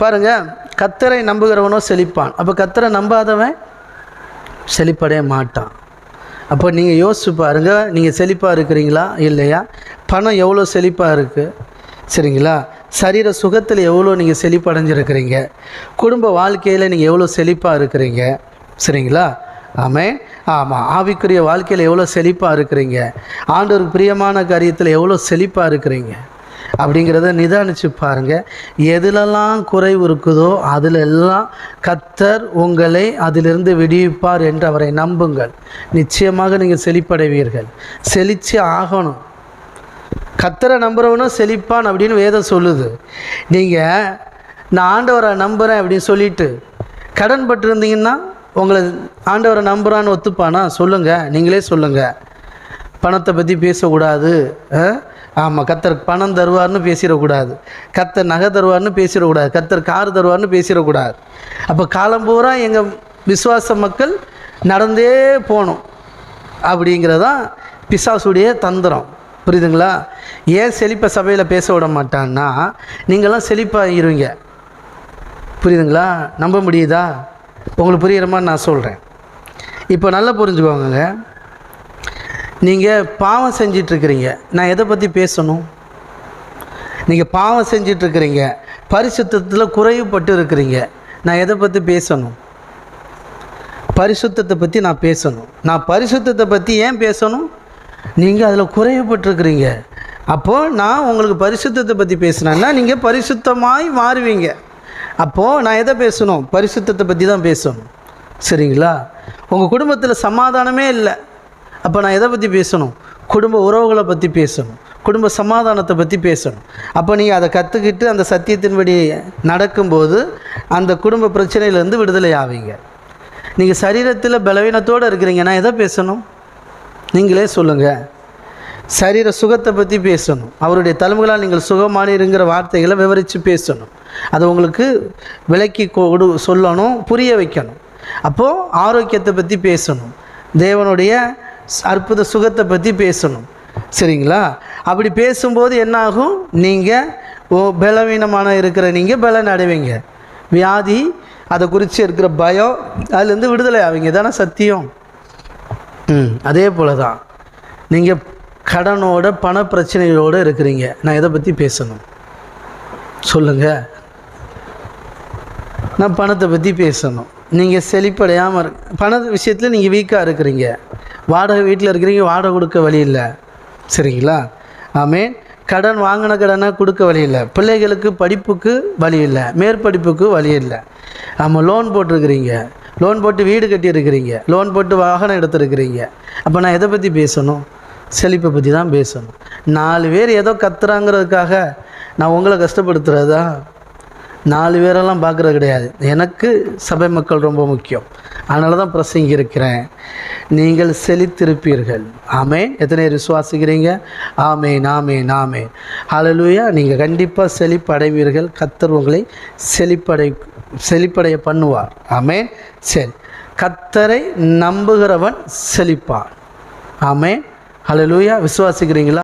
பாருங்க கத்தரை நம்புகிறவனோ செழிப்பான். அப்போ கத்தரை நம்பாதவன் செழிப்படைய மாட்டான். அப்போ நீங்கள் யோசிச்சு பாருங்க நீங்கள் செழிப்பாக இருக்கிறீங்களா? இல்லையா? பணம் எவ்வளோ செழிப்பாக இருக்குது சரிங்களா? சரீர சுகத்தில் எவ்வளோ நீங்கள் செழிப்படைஞ்சிருக்கிறீங்க? குடும்ப வாழ்க்கையில் நீங்கள் எவ்வளோ செழிப்பாக இருக்கிறீங்க? சரிங்களா? ஆமே ஆமாம் ஆவிக்குரிய வாழ்க்கையில் எவ்வளோ செழிப்பாக இருக்கிறீங்க? ஆண்டோருக்கு பிரியமான காரியத்தில் எவ்வளோ செழிப்பாக இருக்கிறீங்க? அப்படிங்கிறத நிதானித்து பாருங்கள் எதிலெல்லாம் குறைவு இருக்குதோ அதில் எல்லாம் கத்தர் உங்களை அதிலிருந்து விடுவிப்பார் என்று அவரை நம்புங்கள். நிச்சயமாக நீங்கள் செழிப்படைவீர்கள். செழிச்சு ஆகணும். கத்தரை நம்புறவனும் செழிப்பான் அப்படின்னு வேதம் சொல்லுது. நீங்கள் நான் ஆண்டவரை நம்புகிறேன் அப்படின்னு சொல்லிட்டு கடன் பட்டிருந்தீங்கன்னா உங்களை ஆண்டவரை நம்புகிறான்னு ஒத்துப்பானா? சொல்லுங்கள் நீங்களே சொல்லுங்கள் பணத்தை பற்றி பேசக்கூடாது. ஆமாம் கத்தர் பணம் தருவார்னு பேசிடக்கூடாது. கத்தர் நகை தருவார்னு பேசிடக்கூடாது. கத்தர் கார் தருவார்னு பேசிடக்கூடாது. அப்போ காலம் பூரா எங்கள் விசுவாச மக்கள் நடந்தே போகணும். அப்படிங்கிறதான் பிசாசுடைய தந்திரம். புரியுதுங்களா? ஏன் செழிப்பை சபையில் பேச விட மாட்டான்னா நீங்களாம் செழிப்பாகிருவீங்க புரியுதுங்களா? நம்ப முடியுதா? உங்களுக்கு புரிகிற மாதிரி நான் சொல்கிறேன் இப்போ நல்லா புரிஞ்சுக்கோங்க நீங்கள் பாவம் செஞ்சிட்ருக்கிறீங்க. நான் எதை பற்றி பேசணும்? நீங்கள் பாவம் செஞ்சிட்ருக்கிறீங்க. பரிசுத்தத்தில் குறைவுபட்டு இருக்கிறீங்க. நான் எதை பற்றி பேசணும்? பரிசுத்தத்தை பற்றி நான் பேசணும். நான் பரிசுத்தத்தை பற்றி ஏன் பேசணும்? நீங்கள் அதில் குறைவுபட்டிருக்கிறீங்க. அப்போது நான் உங்களுக்கு பரிசுத்தத்தை பற்றி பேசுனேன்னா நீங்கள் பரிசுத்தமாய் மாறுவீங்க. அப்போது நான் எதை பேசணும்? பரிசுத்தத்தை பற்றி தான் பேசணும். சரிங்களா? உங்கள் குடும்பத்தில் சமாதானமே இல்லை. அப்போ நான் எதை பற்றி பேசணும்? குடும்ப உறவுகளை பற்றி பேசணும். குடும்ப சமாதானத்தை பற்றி பேசணும். அப்போ நீங்கள் அதை கற்றுக்கிட்டு அந்த சத்தியத்தின்படி நடக்கும்போது அந்த குடும்ப பிரச்சனையிலேருந்து விடுதலை ஆவீங்க. நீங்கள் சரீரத்தில் பலவீனத்தோடு இருக்கிறீங்க. நான் எதை பேசணும்? நீங்களே சொல்லுங்கள் சரீர சுகத்தை பற்றி பேசணும். அவருடைய தலைமுகளால் நீங்கள் சுகமானிருங்கிற வார்த்தைகளை விவரித்து பேசணும். அதை உங்களுக்கு விளக்கி கொடு சொல்லணும் புரிய வைக்கணும். அப்போது ஆரோக்கியத்தை பற்றி பேசணும். தேவனுடைய அற்புத சுகத்தை பற்றி பேசணும். சரிங்களா? அப்படி பேசும்போது என்னாகும்? நீங்கள் ஓ பலவீனமான இருக்கிற நீங்கள் பலன் அடைவீங்க. வியாதி அதை குறித்து இருக்கிற பயம் அதுலேருந்து விடுதலை ஆவீங்க. தானே சத்தியம். ம் அதே போல் தான் நீங்கள் கடனோட பண பிரச்சனையோடு இருக்கிறீங்க. நான் எதை பற்றி பேசணும்? சொல்லுங்கள் நான் பணத்தை பற்றி பேசணும். நீங்கள் செழிப்படையாமல் இரு பண விஷயத்தில் நீங்கள் வீக்காக இருக்கிறீங்க. வாடகை வீட்டில் இருக்கிறீங்க வாடகை கொடுக்க வழி இல்லை. சரிங்களா? ஆமே கடன் வாங்கின கடனை கொடுக்க வழி இல்லை. பிள்ளைகளுக்கு படிப்புக்கு வழி இல்லை. மேற்படிப்புக்கு வழி இல்லை. ஆமாம் லோன் போட்டிருக்கிறீங்க. லோன் போட்டு வீடு கட்டியிருக்கிறீங்க. லோன் போட்டு வாகனம் எடுத்துருக்கிறீங்க. அப்போ நான் எதை பற்றி பேசணும்? செழிப்பை பற்றி தான் பேசணும். நாலு பேர் ஏதோ கத்துறாங்கிறதுக்காக நான் உங்களை கஷ்டப்படுத்துகிறதா நாலு பேரெல்லாம் பார்க்குறது கிடையாது. எனக்கு சபை மக்கள் ரொம்ப முக்கியம். அதனால தான் பிரசங்கி இருக்கிறேன் நீங்கள் செழித்திருப்பீர்கள். ஆமே எத்தனை விசுவாசிக்கிறீங்க? ஆமே நாமே நாமே ஹalleluya நீங்கள் கண்டிப்பாக செழிப்படைவீர்கள். கத்தர் உங்களை செழிப்படை செழிப்படைய பண்ணுவார். ஆமே சரி. கத்தரை நம்புகிறவன் செழிப்பான். ஆமே ஹalleluya விசுவாசிக்கிறீங்களா?